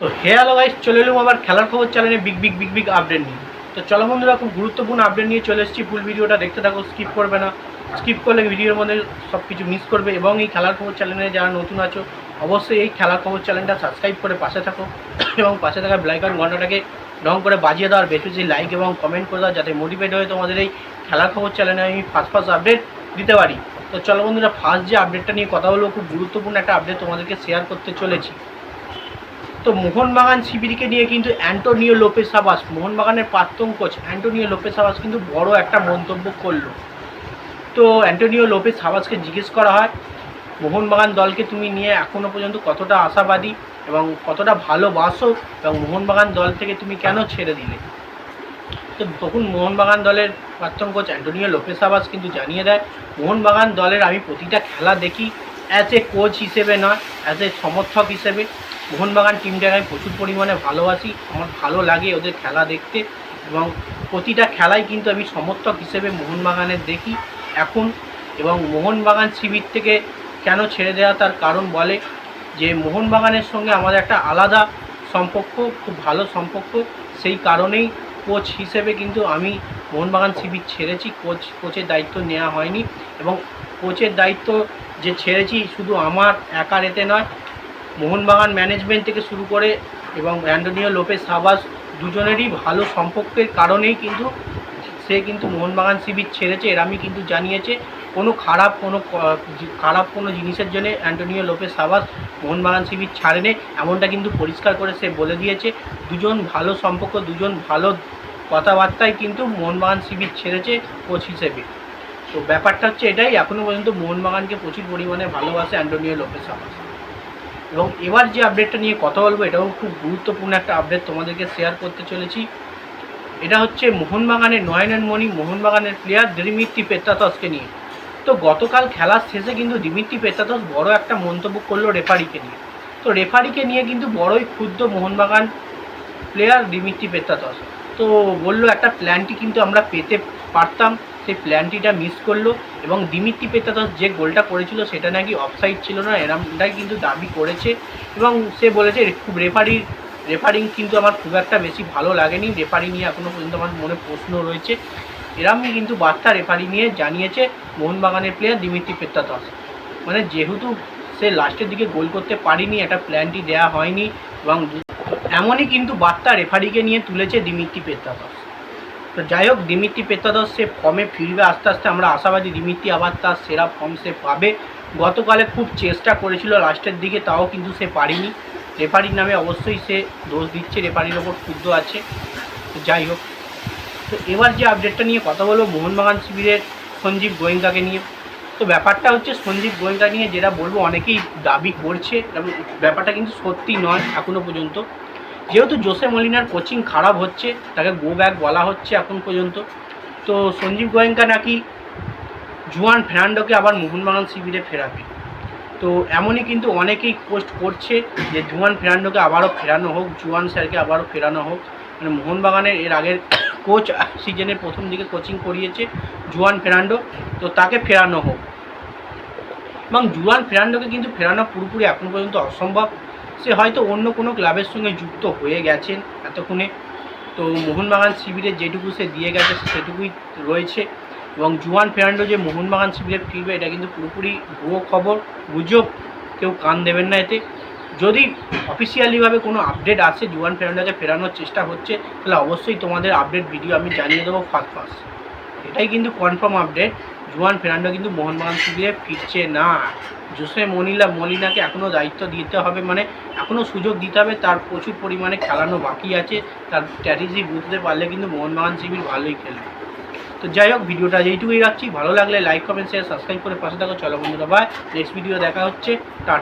তো hello guys চলে এলাম আবার খেলার খবর চ্যানেলে big big big big update নিয়ে। তো চলো বন্ধুরা, খুব গুরুত্বপূর্ণ আপডেট নিয়ে চলে এসেছি। ফুল ভিডিওটা দেখতে থাকো স্কিপ করবে না। স্কিপ করলে ভিডিওর মধ্যে সব কিছু মিস করবে এবং এই খেলার খবর চ্যানেলে যারা নতুন আছো, অবশ্যই এই খেলার খবর চ্যানেলটা সাবস্ক্রাইব করে পাশে থাকো এবং পাশে থাকা ব্লাইকন ঘন্টাটাকে রং করে বাজিয়ে দাও আর বেশি লাইক এবং কমেন্ট করে দাও যাতে মোটিভেট হয়ে তোমাদের এই খেলার খবর চ্যানেলে আমি ফার্স্ট ফার্স্ট আপডেট দিতে পারি। তো চলো বন্ধুরা ফার্স্ট যে আপডেটটা নিয়ে কথা বলব, খুব গুরুত্বপূর্ণ একটা আপডেট তোমাদেরকে শেয়ার করতে চলেছি। তো মোহনবাগান শিবিরকে নিয়ে কিন্তু অ্যান্টোনিও লোপেস সাবাস মোহনবাগানের প্রাক্তন কোচ অ্যান্টোনিও লোপেস সাবাস কিন্তু বড় একটা মন্তব্য করল। তো অ্যান্টোনিও লোপে সাবাসকে জিজ্ঞেস করা হয়, মোহনবাগান দলকে তুমি নিয়ে এখনও পর্যন্ত কতটা আশাবাদী এবং কতটা ভালোবাসো এবং মোহনবাগান দল থেকে তুমি কেন ছেড়ে দিলে? তো তখন মোহনবাগান দলের প্রাক্তন কোচ অ্যান্টোনিও লোপেস সাবাস কিন্তু জানিয়ে দেয়, মোহনবাগান দলের আমি প্রতিটা খেলা দেখি অ্যাজ এ কোচ হিসেবে নয় অ্যাজ এ সমর্থক হিসেবে। মোহনবাগান টিমটাকে আমি প্রচুর পরিমাণে ভালোবাসি। আমার ভালো লাগে ওদের খেলা দেখতে এবং প্রতিটা খেলাই কিন্তু আমি সমর্থক হিসেবে মোহনবাগানের দেখি। এখন এবং মোহনবাগান শিবির থেকে কেন ছেড়ে দেওয়া তার কারণ বলে যে মোহনবাগানের সঙ্গে আমাদের একটা আলাদা সম্পর্ক, খুব ভালো সম্পর্ক। সেই কারণেই কোচ হিসেবে কিন্তু আমি মোহনবাগান শিবির ছেড়েছি। কোচ কোচের দায়িত্ব নেওয়া হয়নি এবং কোচের দায়িত্ব যে ছেড়েছি শুধু আমার একার এতে নয় মোহনবাগান ম্যানেজমেন্ট থেকে শুরু করে এবং অ্যান্টোনিও লোপেস সাবাস দুজনেরই ভালো সম্পর্কের কারণেই কিন্তু সে কিন্তু মোহনবাগান শিবির ছেড়েছে। এরামই কিন্তু জানিয়েছে, কোনো খারাপ কোনো খারাপ কোনো জিনিসের জন্য অ্যান্টোনিও লোপেস সাবাস মোহনবাগান শিবির ছাড়েনি। এমনটা কিন্তু পরিষ্কার করে সে বলে দিয়েছে। দুজন ভালো সম্পর্ক, দুজন ভালো কথাবার্তায় কিন্তু মোহনবাগান শিবির ছেড়েছে কোচ হিসেবে। তো ব্যাপারটা হচ্ছে এটাই এখনও পর্যন্ত মোহনবাগানকে প্রচুর পরিমাণে ভালোবাসে অ্যান্টোনিও লোপেস সাবাস। এবং এবার যে আপডেটটা নিয়ে কথা বলব, এটাও খুব গুরুত্বপূর্ণ একটা আপডেট তোমাদেরকে শেয়ার করতে চলেছি। এটা হচ্ছে মোহনবাগানের নয়নের মণি মোহনবাগানের প্লেয়ার দিমিত্রি পেত্রাতসকে নিয়ে। তো গতকাল খেলার শেষে কিন্তু দিমিত্রি পেত্রাতস বড় একটা মন্তব্য করল রেফারিকে নিয়ে। তো রেফারিকে নিয়ে কিন্তু বড়ই ক্ষুদ্র মোহনবাগান প্লেয়ার দিমিত্রি পেত্রাতস তো বলল একটা প্ল্যানটি কিন্তু আমরা পেতে পারতাম। সেই প্ল্যানটিটা মিস করল এবং দিমিত্রি পেত্রাতস যে গোলটা করেছিল সেটা নাকি অফসাইড ছিল না, এরমটাই কিন্তু দাবি করেছে এবং সে বলেছে, খুব রেফারির রেফারিং কিন্তু আমার খুব একটা বেশি ভালো লাগেনি রেফারি নিয়ে এখনও পর্যন্ত আমার মনে প্রশ্ন রয়েছে। এরমই কিন্তু বার্তা রেফারি নিয়ে জানিয়েছে মোহনবাগানের প্লেয়ার দিমিত্রি পেত্রাতস মানে যেহেতু সে লাস্টের দিকে গোল করতে পারিনি, একটা প্ল্যানটি দেওয়া হয়নি এবং এমনই কিন্তু বার্তা রেফারিকে নিয়ে তুলেছে দিমিত্রি পেত্রাতস তো যাই হোক দিমিত্রি পেত্রাদস সে ফর্মে ফিরবে। আস্তে আস্তে আমরা আশাবাদী দিমিত্রি আবার তার সেরা ফর্ম সে পাবে। গতকালে খুব চেষ্টা করেছিল লাস্টের দিকে, তাও কিন্তু সে পারিনি। রেফারির নামে অবশ্যই সে দোষ দিচ্ছে রেফারির ওপর ক্ষুদ্ধ আছে। তো যাই হোক, তো এবার যে আপডেটটা নিয়ে কথা বলব, মোহনবাগান শিবিরের সঞ্জীব গোয়েঙ্কাকে নিয়ে। তো ব্যাপারটা হচ্ছে সঞ্জীব গোয়েঙ্কা নিয়ে যেটা বলব, অনেকেই দাবি করছে। ব্যাপারটা কিন্তু সত্যি নয় এখনও পর্যন্ত। যেহেতু জোসে মলিনার কোচিং খারাপ হচ্ছে, তাকে গো ব্যাক বলা হচ্ছে এখন পর্যন্ত। তো সঞ্জীব গোয়েঙ্কা নাকি জুয়ান ফের্নান্ডোকে আবার মোহনবাগান শিবিরে ফেরাবে। তো এমনই কিন্তু অনেকেই পোস্ট করছে যে জুয়ান ফের্নান্ডোকে আবারও ফেরানো হোক, জুয়ান স্যারকে আবারও ফেরানো হোক। মানে মোহনবাগানের এর আগের কোচ সিজনের প্রথম দিকে কোচিং করিয়েছে জুয়ান ফের্নান্ডো, তো তাকে ফেরানো হোক। এবং জুয়ান ফের্নান্ডোকে কিন্তু ফেরানো পুরোপুরি এখন পর্যন্ত অসম্ভব। সে হয়তো অন্য কোনো ক্লাবের সঙ্গে যুক্ত হয়ে গেছেন এতক্ষণে। তো মোহনবাগান শিবিরে যেটুকু সে দিয়ে গেছে সেটুকুই রয়েছে। এবং জুয়ান ফেরান্ডো যে মোহনবাগান শিবিরে ফিরবে এটা কিন্তু পুরোপুরি ভুয়ো খবর, গুজব, কেউ কান দেবেন না এতে। যদি অফিসিয়ালিভাবে কোনো আপডেট আসে, জুয়ান ফেরান্ডোকে ফেরানোর চেষ্টা হচ্ছে, তাহলে অবশ্যই তোমাদের আপডেট ভিডিও আমি জানিয়ে দেবো ফার্স্ট ফার্স্ট এটাই কিন্তু কনফার্ম আপডেট জুয়ান ফেরান্ডো কিন্তু মোহনবাগান শিবিরে ফিরছে না। জোসে মনিলা, মলিনাকে এখনও দায়িত্ব দিতে হবে মানে এখনও সুযোগ দিতে হবে, তার প্রচুর পরিমাণে খেলানো বাকি আছে, তার স্ট্র্যাটেজি বুঝতে পারলে কিন্তু মোহনবাগান শিবির ভালোই খেলবে। তো যাই হোক, ভিডিওটা যেইটুকুই রাখছি, ভালো লাগলে লাইক কমেন্ট শেয়ার সাবস্ক্রাইব করে পাশে থাকো। চলো বন্ধুরা বাই নেক্সট ভিডিও দেখা হচ্ছে। টাটা